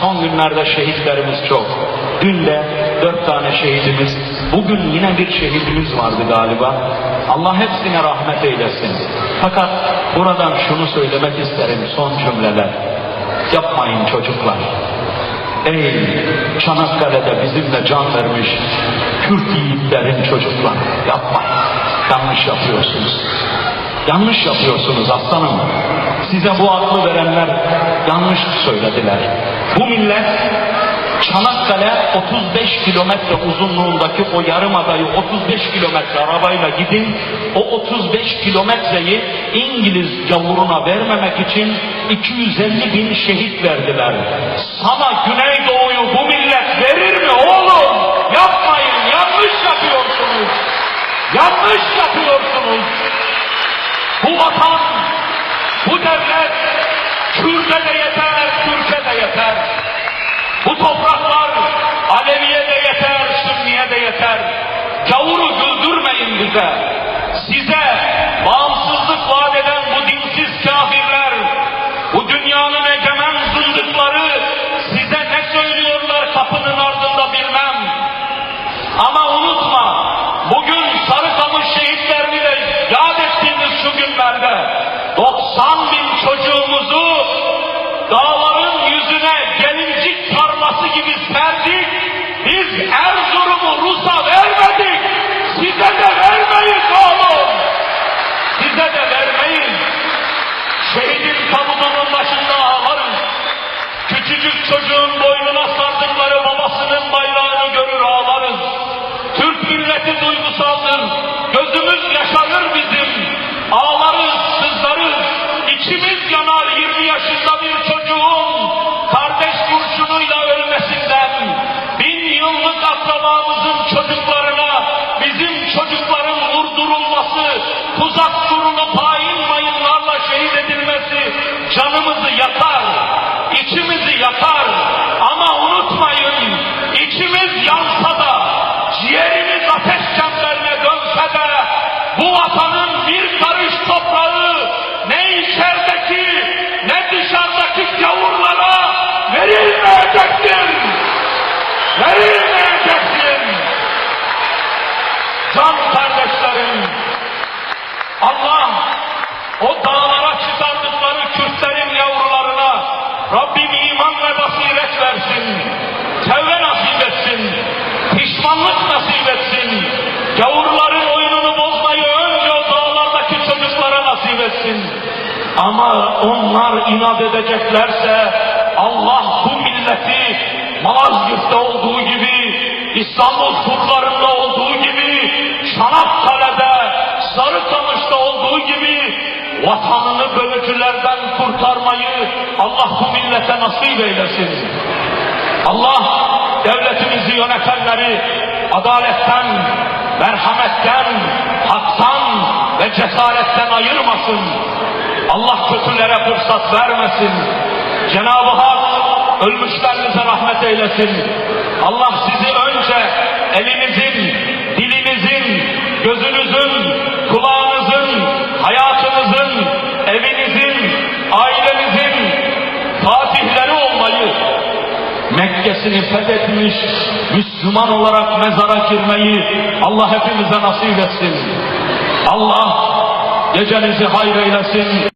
Son günlerde şehitlerimiz çok. Dün de dört tane şehidimiz, bugün yine bir şehidimiz vardı galiba. Allah hepsine rahmet eylesin. Fakat buradan şunu söylemek isterim son cümleler. Yapmayın çocuklar. Ey Çanakkale'de bizimle can vermiş Kürt yiğitlerin çocuklar yapmayın. Yanlış yapıyorsunuz. Yanlış yapıyorsunuz aslanım. Size bu aklı verenler yanlış söylediler. Bu millet Çanakkale 35 kilometre uzunluğundaki o yarımadayı 35 kilometre arabayla gidin. O 35 kilometreyi İngiliz gavuruna vermemek için 250 bin şehit verdiler. Sana Güneydoğu'yu bu millet verir mi oğlum? Yapmayın, yanlış yapıyorsunuz. Yanlış yapıyorsunuz. Bu vatan, bu devlet Kürt'e de yeter, Türk'e de yeter. Bu topraklar Alevi'ye de yeter, Sünni'ye de yeter. Gavuru güldürmeyin bize. Size günlerde 90 bin çocuğumuzu dağların yüzüne gelincik tarlası gibi serdik. Biz Erzurum'u Rus'a vermedik. Size de vermeyiz oğlum. Size de vermeyiz. Şehidin tabudunun başında ağlarız. Küçücük çocuğun boynuna sardıkları babasının bayrağını görür ağlarız. Türk milleti duygusaldır. Gözümüz yaşarır bizim. Ağlarız, sızlarız. İçimiz yanar 20 yaşında bir çocuğun kardeş kurşunuyla ölmesinden. Bin yıllık akrabamızın çocuklarına bizim çocukların vurdurulması, tuzak kurulup hain mayınlarla şehit edilmesi canımızı yakar, içimizi yakar. Ama unutmayın, içimiz yansa da, ciğerimiz ateş çemberine dönse de, bu vatanın bir karış toprağı ne içerideki Can kardeşlerim, Allah o dağlara çıkardıkları Kürtlerin yavrularına Rabbim iman ve basiret versin. Tevbe nasip etsin. Pişmanlık nasip etsin. Gavurların oyununu bozmayı önce o dağlardaki çocuklara nasip etsin. Ama onlar inat edeceklerse Allah bu milleti Malazgirt'te olduğu gibi İstanbul surlarında olduğu Çanakkale'de Sarıkamış'ta olduğu gibi vatanını bölücülerden kurtarmayı Allah bu millete nasip eylesin. Allah devletimizi yönetenleri adaletten, merhametten, haktan ve cesaretten ayırmasın. Allah kötülere fırsat vermesin. Cenab-ı Hak ölmüşlerinize rahmet eylesin. Allah sizi önce elinizin, Mekke'sini fethetmiş Müslüman olarak mezara girmeyi Allah hepimize nasip etsin. Allah gecenizi hayır eylesin.